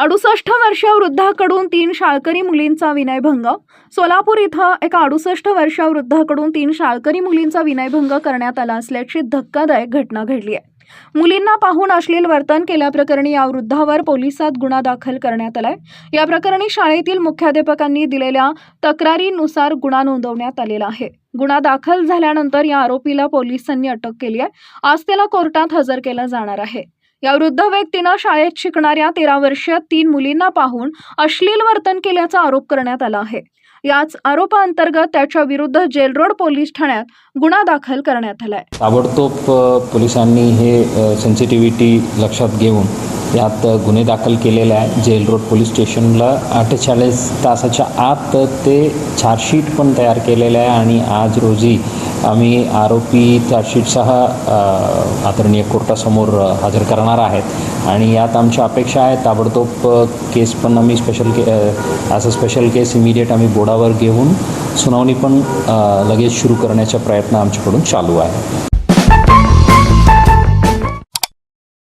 अडुसष्ट वर्ष वृद्धाकडून तीन शाळकरी मुलींचा विनयभंग. सोलापूर इथं एका अडुसष्ट वर्ष वृद्धाकडून तीन शाळकरी मुलींचा विनयभंग करण्यात आला असल्याची धक्कादायक घटना घडली आहे मुलींना पाहून अश्लील वर्तन केल्याप्रकरणी या वृद्धावर पोलिसात गुन्हा दाखल करण्यात आलाय. या प्रकरणी शाळेतील मुख्याध्यापकांनी दिलेल्या तक्रारीनुसार गुन्हा नोंदवण्यात आलेला आहे. गुन्हा दाखल झाल्यानंतर या आरोपीला पोलिसांनी अटक केली आहे आज त्याला कोर्टात हजर केलं जाणार आहे. या वृद्ध व्यक्तीनं शाळेत शिकणाऱ्या तेरा वर्षीय तीन मुलींना पाहून अश्लील वर्तन केल्याचा आरोप करण्यात आला आहे. याच आरोपाअंतर्गत त्याच्या विरुद्ध जेलरोड पोलीस ठाण्यात गुन्हा दाखल करण्यात आलाय. ताबडतोब पोलिसांनी हे सेन्सिटिव्हिटी लक्षात घेऊन यात गुन्हे दाखल केलेले आहे. जेल रोड पोलीस स्टेशनला अठ्ठेचाळीस तासाच्या आत ते चार्जशीट पण तयार केलेलं आहे आणि आज रोजी आम्ही आरोपी चार्जशीटसह आदरणीय कोर्टासमोर हजर करणार आहेत. आणि यात आमच्या अपेक्षा आहेत ताबडतोब केस पण आम्ही special case as a special case immediate आम्ही बोर्डावर घेऊन सुनावणी पण लगेच सुरू करण्याचा प्रयत्न आमच्याकडून चालू आहे.